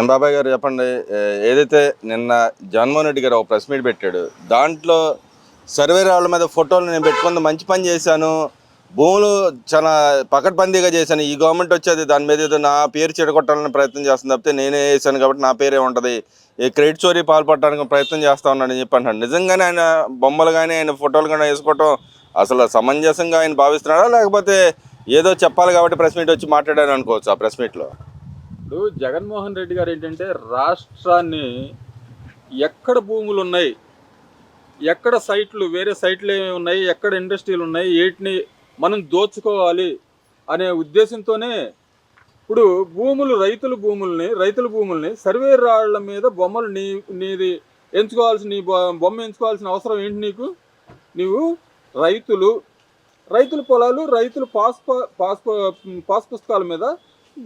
ఎం బాబాయ్ గారు చెప్పండి ఏదైతే నిన్న జగన్మోహన్ రెడ్డి గారు ఒక ప్రెస్ మీట్ పెట్టాడు దాంట్లో సర్వే రాళ్ళ మీద ఫోటోలు నేను పెట్టుకుంది మంచి పని చేశాను భూములు చాలా పకడ్బందీగా చేశాను ఈ గవర్నమెంట్ వచ్చేది దాని మీద ఏదో నా పేరు చెడగొట్టాలని ప్రయత్నం చేస్తుంది తప్పితే నేనే వేసాను కాబట్టి నా పేరే ఉంటుంది. ఈ క్రెడిట్ చోరీ పాల్పడడానికి ప్రయత్నం చేస్తా ఉన్నాడని చెప్పి అంటాడు నిజంగానే ఆయన బొమ్మలు కానీ ఆయన ఫోటోలు కానీ వేసుకోవటం అసలు సమంజసంగా ఆయన భావిస్తున్నాడా? లేకపోతే ఏదో చెప్పాలి కాబట్టి ప్రెస్ మీట్ వచ్చి మాట్లాడాను అనుకోవచ్చు ఆ ప్రెస్ మీట్లో? ఇప్పుడు జగన్మోహన్ రెడ్డి గారు ఏంటంటే రాష్ట్రాన్ని ఎక్కడ భూములు ఉన్నాయి? ఎక్కడ సైట్లు వేరే సైట్లు ఏమేమి ఉన్నాయి? ఎక్కడ ఇండస్ట్రీలు ఉన్నాయి? వీటిని మనం దోచుకోవాలి అనే ఉద్దేశంతోనే ఇప్పుడు భూములు రైతుల భూముల్ని రైతుల భూముల్ని సర్వే రాళ్ళ మీద బొమ్మలు నీ నీది ఎంచుకోవాల్సిన నీ బొ- బొమ్మ ఎంచుకోవాల్సిన అవసరం ఏంటి నీకు? నీవు రైతులు రైతుల పొలాలు రైతుల పాస్ పాస్ పాస్ పుస్తకాల మీద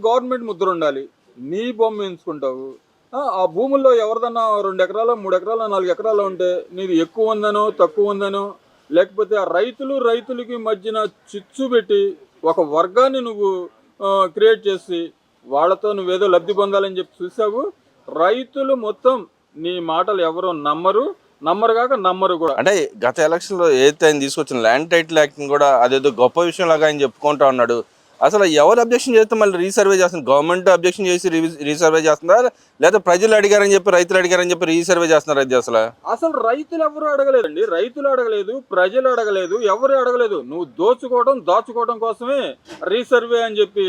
గవర్నమెంట్ ముద్ర ఉండాలి. నీ బొమ్మ ఎంచుకుంటావు. ఆ, భూముల్లో ఎవరిదన్నా రెండు ఎకరాలు మూడు ఎకరాలు నాలుగు ఎకరాలు ఉంటే నీది ఎక్కువ ఉందనో తక్కువ ఉందనో లేకపోతే ఆ రైతులు రైతులకి మధ్యన చిచ్చు పెట్టి ఒక వర్గాన్ని నువ్వు క్రియేట్ చేసి వాళ్ళతో నువ్వేదో లబ్ధి పొందాలని చెప్పి చూసావు. రైతులు మొత్తం నీ మాటలు ఎవరు నమ్మరు. నమ్మరు కాక నమ్మరు కూడా. అంటే గత ఎలక్షన్లో ఏదైతే ఆయన తీసుకొచ్చిన ల్యాండ్ టైటిల్ యాక్టింగ్ కూడా అదేదో గొప్ప విషయం లాగా ఆయన చెప్పుకుంటా ఉన్నాడు. అసలు ఎవరు అబ్జెక్షన్ చేస్తే మళ్ళీ రీసర్వే చేస్తుంది? గవర్నమెంట్ అబ్జెక్షన్ చేసి రీ- రీసర్వే చేస్తుందా లేదా ప్రజలు అడిగారని చెప్పి రైతులు అడిగారని చెప్పి రీసర్వే చేస్తున్నారు అది అసలు? అసలు రైతులు ఎవరు అడగలేదండి. రైతులు అడగలేదు ప్రజలు అడగలేదు ఎవరు అడగలేదు. నువ్వు దోచుకోవడం దాచుకోవడం కోసమే రీసర్వే అని చెప్పి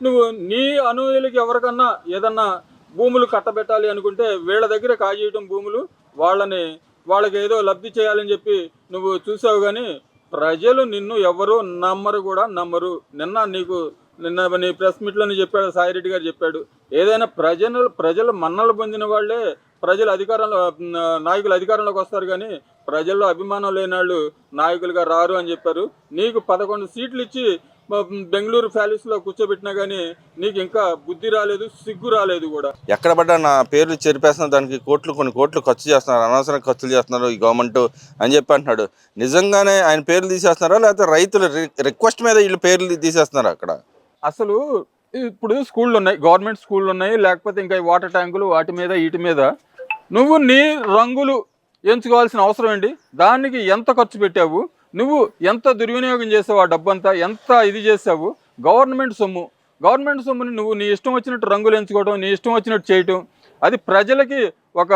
నువ్వు నీ అనుయులకి ఎవరికన్నా ఏదన్నా భూములు కట్టబెట్టాలి అనుకుంటే వీళ్ళ దగ్గర కాజేయటం భూములు వాళ్ళని వాళ్ళకి ఏదో లబ్ధి చేయాలని చెప్పి నువ్వు చూసావు కానీ ప్రజలు నిన్ను ఎవరు నమ్మరు కూడా నమ్మరు. నిన్న నీకు నిన్న నీ ప్రెస్ మీట్లోనే చెప్పాడు సాయిరెడ్డి గారు చెప్పాడు. ఏదైనా ప్రజలు ప్రజలు మన్నలు పొందిన వాళ్ళే ప్రజలు అధికారంలో నాయకులు అధికారంలోకి వస్తారు కానీ ప్రజల్లో అభిమానం లేని వాళ్ళు నాయకులుగా రారు అని చెప్పారు. నీకు పదకొండు సీట్లు ఇచ్చి బెంగళూరు ప్యాలెస్లో కూర్చోబెట్టినా కానీ నీకు ఇంకా బుద్ధి రాలేదు సిగ్గు రాలేదు కూడా. ఎక్కడ పడ్డా నా పేర్లు చెరిపేస్తున్న దానికి కోట్లు కొన్ని కోట్లు ఖర్చు చేస్తున్నారు అనవసర ఖర్చులు చేస్తున్నారు ఈ గవర్నమెంట్ అని చెప్పి అంటున్నాడు. నిజంగానే ఆయన పేర్లు తీసేస్తున్నారా లేకపోతే రైతుల రిక్వెస్ట్ మీద వీళ్ళు పేర్లు తీసేస్తున్నారు అక్కడ? అసలు ఇప్పుడు స్కూళ్ళు ఉన్నాయి గవర్నమెంట్ స్కూళ్ళు ఉన్నాయి లేకపోతే ఇంకా వాటర్ ట్యాంకులు వాటి మీద వీటి మీద. నువ్వు నీ రంగులు ఎంచుకోవాల్సిన అవసరం ఏంటి? దానికి ఎంత ఖర్చు పెట్టావు? నువ్వు ఎంత దుర్వినియోగం చేసావు ఆ డబ్బంతా ఎంత ఇది చేసావు? గవర్నమెంట్ సొమ్ము. గవర్నమెంట్ సొమ్ముని నువ్వు నీ ఇష్టం వచ్చినట్టు రంగులు ఎంచుకోవడం నీ ఇష్టం వచ్చినట్టు చేయటం అది ప్రజలకి ఒక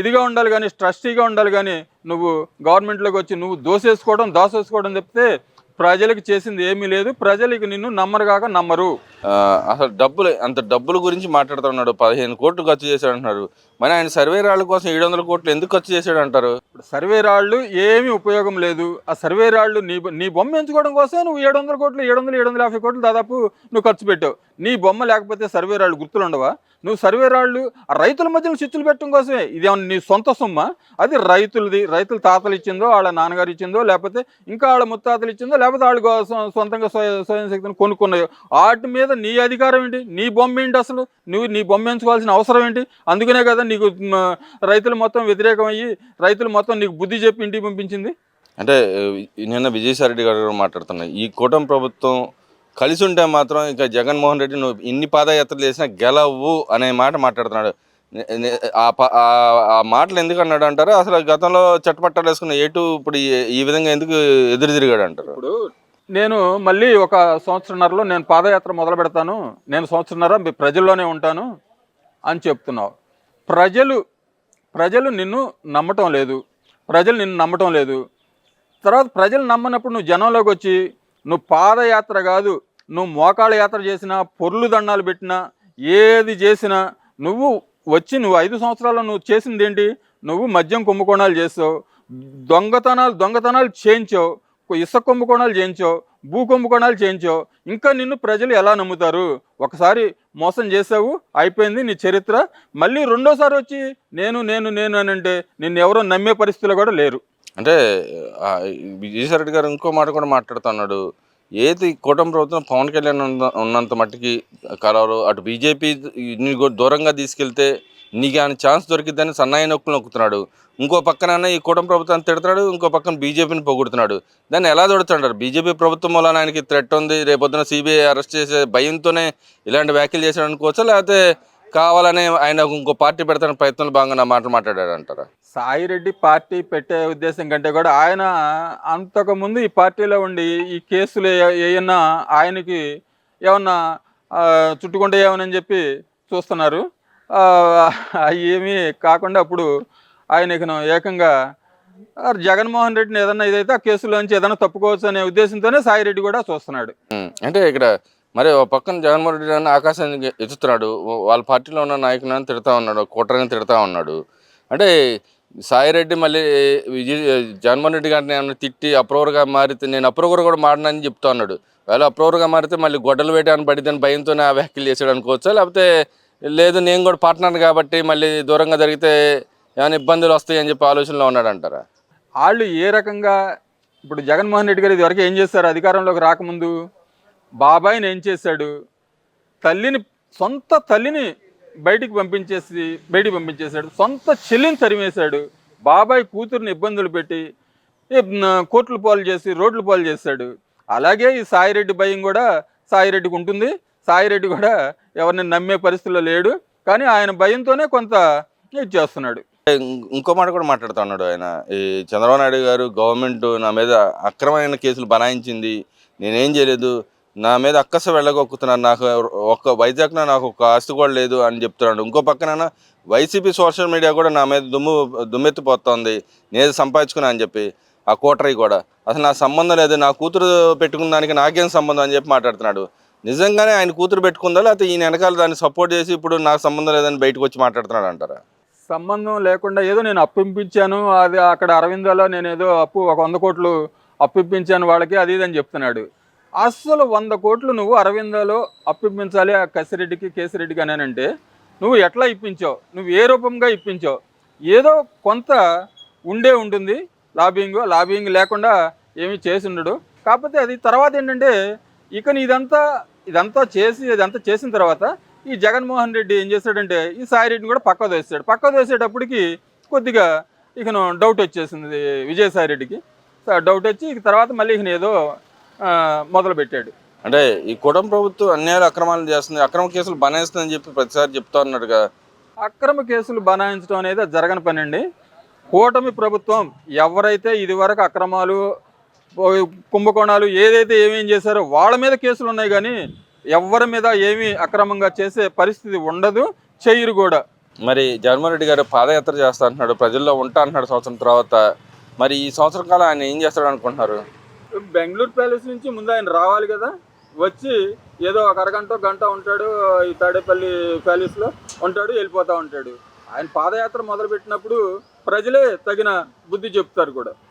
ఇదిగా ఉండాలి కానీ స్ట్రస్టీగా ఉండాలి కానీ నువ్వు గవర్నమెంట్లోకి వచ్చి నువ్వు దోసేసుకోవడం దాసేసుకోవడం చెప్తే ప్రజలకు చేసింది ఏమీ లేదు. ప్రజలకు నిన్ను నమ్మరు. కాక నమ్మరు అసలు డబ్బులు అంత డబ్బుల గురించి మాట్లాడుతున్నాడు. పదిహేను కోట్లు ఖర్చు చేశాడు అంటున్నారు మరి ఆయన సర్వే రాళ్ళ కోసం ఏడు వందల కోట్లు ఎందుకు ఖర్చు చేశాడు అంటారు ఇప్పుడు సర్వే రాళ్ళు ఏమీ ఉపయోగం లేదు. ఆ సర్వే రాళ్ళు నీ నీ బొమ్మ ఎంచుకోవడం కోసం నువ్వు ఏడు వందల కోట్లు ఏడు వందలు ఏడు వందల యాభై కోట్లు దాదాపు నువ్వు ఖర్చు పెట్టావు. నీ బొమ్మ లేకపోతే సర్వే రాళ్ళు గుర్తులు ఉండవా? నువ్వు సర్వే రాళ్ళు ఆ రైతుల మధ్యన చిచ్చులు పెట్టడం కోసమే. ఇది ఏమన్నా నీ సొంత సొమ్మ? అది రైతులది రైతుల తాతలు ఇచ్చిందో వాళ్ళ నాన్నగారు ఇచ్చిందో లేకపోతే ఇంకా వాళ్ళ ముత్తాతలు ఇచ్చిందో లేకపోతే వాళ్ళు సొంతంగా స్వయం శక్తిని కొనుక్కున్నాయో. వాటి మీద నీ అధికారం ఏంటి? నీ బొమ్మ ఏంటి అసలు? నువ్వు నీ బొమ్మ ఎంచుకోవాల్సిన అవసరం ఏంటి? అందుకనే కదా నీకు రైతులు మొత్తం వ్యతిరేకం అయ్యి రైతులు మొత్తం నీకు బుద్ధి చెప్పి ఇంటికి పంపించింది? అంటే నిన్న విజయసాయి రెడ్డి గారు మాట్లాడుతున్నాయి ఈ కూటమి ప్రభుత్వం కలిసి ఉంటే మాత్రం ఇంకా జగన్మోహన్ రెడ్డి నువ్వు ఇన్ని పాదయాత్రలు చేసినా గెలవు అనే మాట మాట్లాడుతున్నాడు. ఆ మాటలు ఎందుకు అన్నాడు అంటారు? అసలు గతంలో చట్టపట్టాలు వేసుకున్న ఏటు ఇప్పుడు ఈ- విధంగా ఎందుకు ఎదురు తిరిగాడు అంటారు? ఇప్పుడు నేను మళ్ళీ ఒక సంవత్సరంన్నరలో నేను పాదయాత్ర మొదలు పెడతాను. నేను సంవత్సరంన్నర ప్రజల్లోనే ఉంటాను అని చెప్తున్నావు. ప్రజలు ప్రజలు నిన్ను నమ్మటం లేదు. ప్రజలు నిన్ను నమ్మటం లేదు. తర్వాత ప్రజలు నమ్మనప్పుడు నువ్వు జనంలోకి వచ్చి నువ్వు పాదయాత్ర కాదు నువ్వు మోకాళ్ళ యాత్ర చేసినా పొర్లు దండాలు పెట్టినా ఏది చేసినా నువ్వు వచ్చి నువ్వు ఐదు సంవత్సరాల్లో నువ్వు చేసింది ఏంటి నువ్వు మద్యం కుంభకోణాలు చేస్తావు దొంగతనాలు దొంగతనాలు చేయించావు ఇసుక కుంభకోణాలు చేయించావు భూ కుంభకోణాలు చేయించావు. ఇంకా నిన్ను ప్రజలు ఎలా నమ్ముతారు? ఒకసారి మోసం చేసావు అయిపోయింది నీ చరిత్ర. మళ్ళీ రెండోసారి వచ్చి నేను నేను నేను అని అంటే నిన్ను ఎవరో నమ్మే పరిస్థితులు కూడా లేరు. అంటే ఆ, విజయసాయి రెడ్డి గారు ఇంకో మాట కూడా మాట్లాడుతున్నాడు. ఏది కూటమి ప్రభుత్వం పవన్ కళ్యాణ్ ఉన్నంత మట్టికి కరారు అటు బీజేపీ నీకు దూరంగా తీసుకెళ్తే నీకు ఆయన ఛాన్స్ దొరికిద్దని సన్నాయి నొక్కులు నొక్కుతున్నాడు. ఇంకో పక్కన ఈ కూటమి ప్రభుత్వాన్ని తిడుతున్నాడు ఇంకో పక్కన బీజేపీని పొగుడుతున్నాడు. దాన్ని ఎలా దొడుతున్నాడు బీజేపీ ప్రభుత్వం వల్ల ఆయనకి థ్రెట్ ఉంది రేపొద్దున సిబిఐ అరెస్ట్ చేసే భయంతోనే ఇలాంటి వ్యాఖ్యలు చేశాడు అనుకోవచ్చా లేకపోతే కావాలని ఆయన ఇంకో పార్టీ పెడతాన ప్రయత్నంలో భాగంగా నా మాటలు మాట్లాడాడు అంటారా సాయిరెడ్డి పార్టీ పెట్టే ఉద్దేశం కంటే కూడా ఆయన అంతకుముందు ఈ పార్టీలో ఉండి ఈ కేసులు ఏమన్నా ఆయనకి ఏమన్నా చుట్టుకుంటే ఏమని చెప్పి చూస్తున్నారు. ఏమీ కాకుండా అప్పుడు ఆయన ఇకను ఏకంగా జగన్మోహన్ రెడ్డిని ఏదన్నా ఇదైతే ఆ కేసులోంచి ఏదైనా తప్పుకోవచ్చు అనే ఉద్దేశంతోనే సాయిరెడ్డి కూడా చూస్తున్నాడు. అంటే ఇక్కడ మరి ఒక పక్కన జగన్మోహన్ రెడ్డి గారిని ఆకాశానికి ఎత్తుతున్నాడు. వాళ్ళ పార్టీలో ఉన్న నాయకులను తిడతా ఉన్నాడు కూటరిని తిడతా ఉన్నాడు. అంటే సాయిరెడ్డి మళ్ళీ విజయ జగన్మోహన్ రెడ్డి గారిని ఏమైనా తిట్టి అప్రూవర్గా మారితే నేను అప్రూవర్ కూడా మారినని చెప్తా ఉన్నాడు. వేళ అప్రూవర్గా మారితే మళ్ళీ గొడ్డలు వేయడానికి పడిద్దని భయంతోనే ఆ వ్యాఖ్యలు చేసాడు అనుకోవచ్చా? లేకపోతే లేదు నేను కూడా పార్ట్నర్ కాబట్టి మళ్ళీ దూరంగా జరిగితే ఏమైనా ఇబ్బందులు వస్తాయి అని చెప్పి ఆలోచనలో ఉన్నాడు అంటారా వాళ్ళు ఏ రకంగా ఇప్పుడు జగన్మోహన్ రెడ్డి గారు ఇదివరకు ఏం చేస్తారు అధికారంలోకి రాకముందు బాబాయిని ఏం చేశాడు? తల్లిని సొంత తల్లిని బయటికి పంపించేసి బయటికి పంపించేశాడు. సొంత చెల్లిని తరిమేశాడు. బాబాయ్ కూతురుని ఇబ్బందులు పెట్టి కోట్లు కోర్టులు పాలు చేసి రోడ్లు పాలు చేశాడు. అలాగే ఈ సాయిరెడ్డి భయం కూడా సాయిరెడ్డికి ఉంటుంది. సాయిరెడ్డి కూడా ఎవరిని నమ్మే పరిస్థితిలో లేడు. కానీ ఆయన భయంతోనే కొంత ఇది చేస్తున్నాడు. ఇంకో మాట కూడా మాట్లాడుతున్నాడు ఆయన. ఈ చంద్రబాబు నాయుడు గారు గవర్నమెంట్ నా మీద అక్రమమైన కేసులు బనాయించింది. నేనేం చేయలేదు. నా మీద అక్కస వెళ్ళగొక్కుతున్నాను. నాకు ఒక్క వైజాగ్న నాకు ఒక ఆస్తి కూడా లేదు అని చెప్తున్నాడు. ఇంకో పక్కన వైసీపీ సోషల్ మీడియా కూడా నా మీద దుమ్ము దుమ్మెత్తిపోతుంది. నేను సంపాదించుకున్నా అని చెప్పి ఆ కోటరీ కూడా. అసలు నా సంబంధం లేదు. నా కూతురు పెట్టుకున్న దానికి నాకేం సంబంధం అని చెప్పి మాట్లాడుతున్నాడు. నిజంగానే ఆయన కూతురు పెట్టుకుందా? లేకపోతే ఈయన వెనకాల దాన్ని సపోర్ట్ చేసి ఇప్పుడు నాకు సంబంధం లేదని బయటకు వచ్చి మాట్లాడుతున్నాడు అంటారా? సంబంధం లేకుండా ఏదో నేను అప్పింపించాను. అది అక్కడ అరవిందలో నేను ఏదో అప్పు ఒక వంద కోట్లు అప్పింపించాను వాళ్ళకి అది ఇది అని చెప్తున్నాడు. అసలు వంద కోట్లు నువ్వు అరవిందలో అప్పిప్పించాలి ఆ కసిరెడ్డికి కేసిరెడ్డికి అని అంటే నువ్వు ఎట్లా ఇప్పించావు? నువ్వు ఏ రూపంగా ఇప్పించావు? ఏదో కొంత ఉండే ఉంటుంది. లాబింగ్ లాబింగ్ లేకుండా ఏమీ చేసి ఉండడు. కాకపోతే అది తర్వాత ఏంటంటే ఇక ఇదంతా ఇదంతా చేసి ఇదంతా చేసిన తర్వాత ఈ జగన్మోహన్ రెడ్డి ఏం చేశాడంటే ఈ సాయిరెడ్డిని కూడా పక్క వేసాడు పక్క వేసేటప్పటికి కొద్దిగా ఇకను డౌట్ వచ్చేసింది విజయసాయి రెడ్డికి డౌట్ వచ్చి ఇక తర్వాత మళ్ళీ ఇక ఏదో ఆ, మొదలు పెట్టాడు అంటే ఈ కుటుంబ ప్రభుత్వం అన్యాయాలు అక్రమాలు చేస్తుంది. అక్రమ కేసులు బనేస్తుందని చెప్పి ప్రతిసారి చెప్తా ఉన్నాడుగా. అక్రమ కేసులు బనాయించడం అనేది జరగని పని అండి కూటమి ప్రభుత్వం ఎవరైతే ఇదివరకు అక్రమాలు కుంభకోణాలు ఏదైతే ఏమేం చేశారో వాళ్ళ మీద కేసులు ఉన్నాయి కానీ ఎవరి మీద ఏమీ అక్రమంగా చేసే పరిస్థితి ఉండదు చెయ్యరు కూడా. మరి జగన్మోహన్ రెడ్డి గారు పాదయాత్ర చేస్తా అంటున్నాడు ప్రజల్లో ఉంటా అంటున్నాడు సంవత్సరం తర్వాత. మరి ఈ సంవత్సరం కాలం ఆయన ఏం చేస్తాడు అనుకుంటున్నారు? బెంగళూరు ప్యాలెస్ నుంచి ముందు ఆయన రావాలి కదా. వచ్చి ఏదో ఒక అరగంట గంట ఉంటాడు ఈ తాడేపల్లి ప్యాలెస్లో ఉంటాడు వెళ్ళిపోతూ ఉంటాడు. ఆయన పాదయాత్ర మొదలుపెట్టినప్పుడు ప్రజలే తగిన బుద్ధి చెప్తారు కూడా.